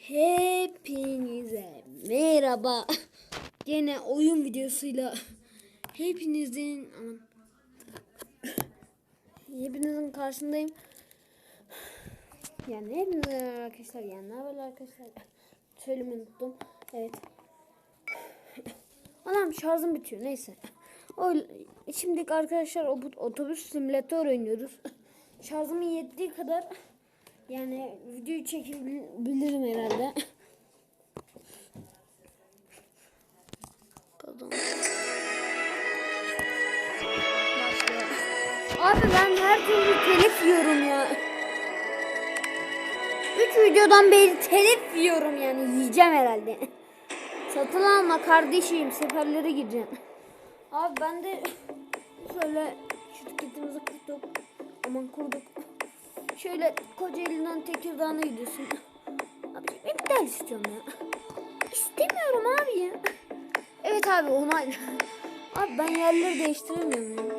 Hepinize merhaba. Gene oyun videosuyla hepinizin hepinizin karşısındayım. Yani hepinize arkadaşlar. Yani ne haber arkadaşlar? Söylemeyi unuttum. Evet. Anam şarjım bitiyor. Neyse. O, şimdi arkadaşlar otobüs simülatör oynuyoruz. Şarjımın yettiği kadar yani videoyu çekebilirim herhalde. Pardon. Abi ben her türlü telif yiyorum ya. Üç videodan beri telif yiyorum yani yiyeceğim herhalde. Satın alma kardeşim seferlere gireceğim. Abi ben de şöyle şirketimizi kurduk. Aman kurduk. Şöyle Kocaeli'den Tekirdağ'a gidiyorsun. Abi iptal istiyorum ya. İstemiyorum abi ya. Evet abi onay. Abi ben yerleri değiştiremiyorum ya.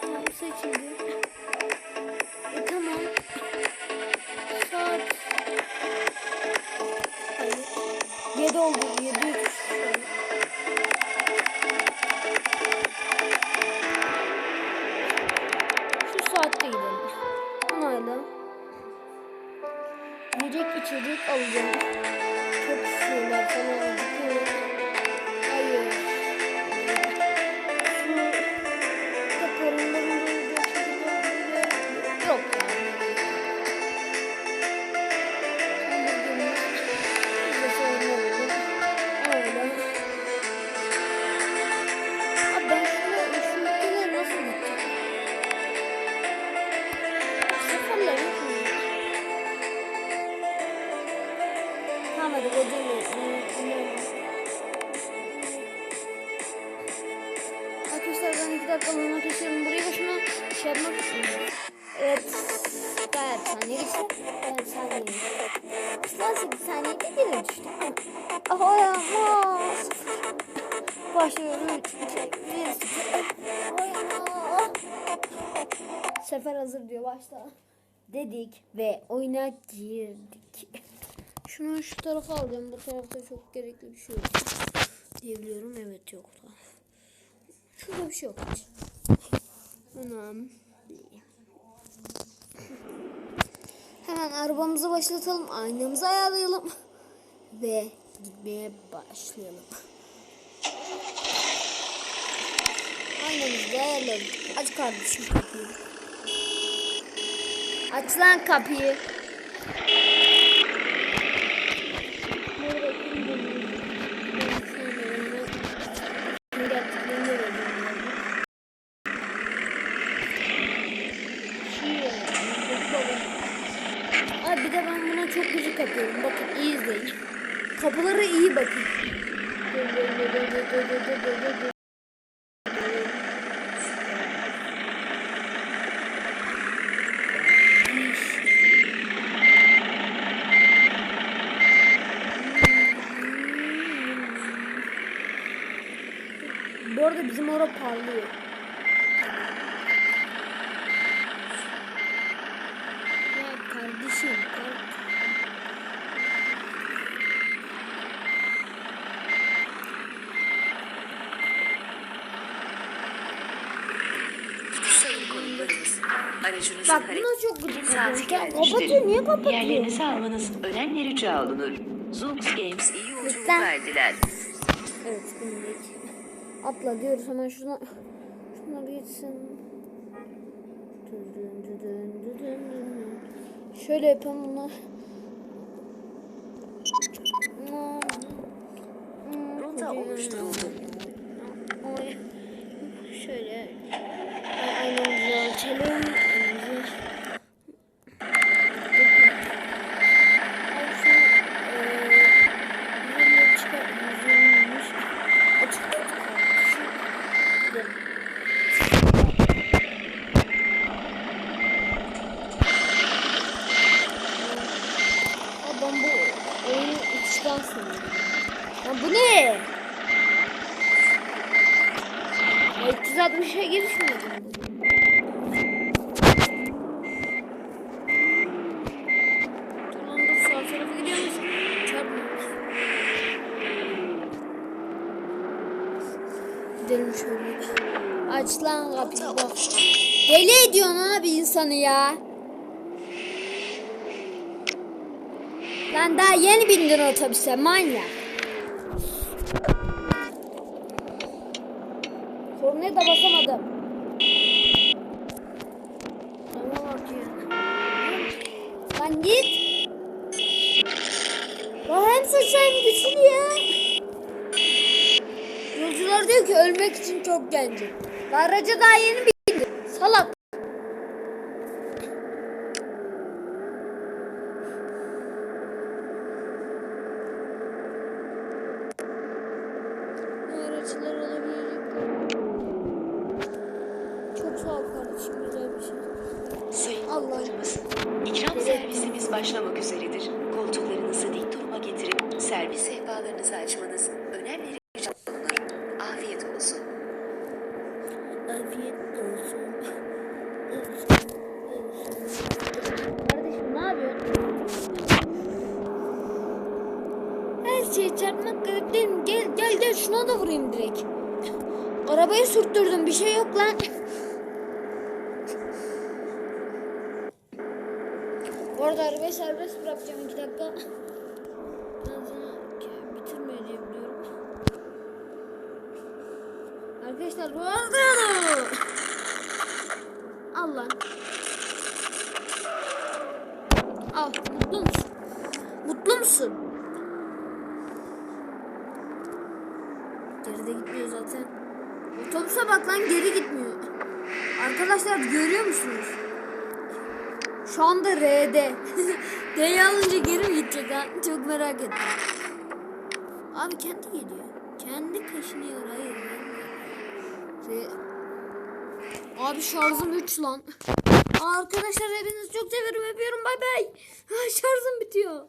Tamam seçildi. E tamam. Saat. Hayır. 7 oldu. 7 gelir düştü. Ah. Başlıyorum. Üç, iki, bir, sıfır. Oyamaz. Sefer hazır diyor başla. Dedik ve oyuna girdik. Şunu şu tarafa alacağım. Bu tarafta çok gerekli bir şey yok. Diyebiliyorum. Evet yok da. Şurada bir şey yok. Anam. Hemen arabamızı başlatalım. Aynamızı ayarlayalım. Ve gitmeye başlayalım. Aynamızı da ayarladık. Aç kardeşim kapıyı. Aç lan kapıyı. Bir de ben buna çok gıcık yapıyorum. Bakın iyi izleyin. Kapılara iyi bakın. Bu arada bizim orada parlıyor. Ya kardeşim. kar- Sayın konuklarımız, aracınızın Bak hareket buna çok gıcık. Ya gelmiştir. kapatıyor niye kapatıyor? Yerlerinizi almanız önemli rica olunur. Zoox Games iyi yolculuklar diler. Evet bindik. Atla diyoruz hemen dün dün dün dün. Şöyle yapalım bunu. Rota oluşturuldu. Şöyle. Ay, Aynamızı falan sanıyorum. Ya bu ne? 360'a girişmedim bu. Gidelim şöyle. Aç lan kapıyı bak. Deli ediyorsun abi insanı ya. Lan daha yeni bindin otobüse manyak. Kornaya da basamadım. Lan git. Lan hem sıçra hem güçlü ya. Yolcular diyor ki ölmek için çok gencim. Araca daha yeni bindim. Salak. Araçlar olabilir? Çok sağ ol kardeşim güzel bir şey. Sayın Allah. yolcularımız, ikram servisimiz başlamak üzeredir. Koltuklarınızı dik duruma getirip servis sehpalarınızı açmanız önemli rica olunur. Afiyet olsun. Afiyet olsun. Kardeşim ne yapıyorsun? Şeyi çarpmak mi? Gel gel gel şuna da vurayım direkt. Arabayı sürttürdüm bir şey yok lan. Bu arada arabayı serbest bırakacağım iki dakika. Ben bitirmiyor diye biliyorum. Arkadaşlar bu arada Al lan. Al. Mutlu musun? Mutlu musun? Geride gitmiyor zaten. Otobüse bak lan geri gitmiyor. Arkadaşlar görüyor musunuz? Şu anda R'de. D'yi alınca geri mi gidecek ha? Çok merak ettim. Abi kendi geliyor. Kendi kaşınıyor. Hayır. Abi şarjım 3 lan. Arkadaşlar hepinizi çok seviyorum. Öpüyorum. Bay bay. Şarjım bitiyor.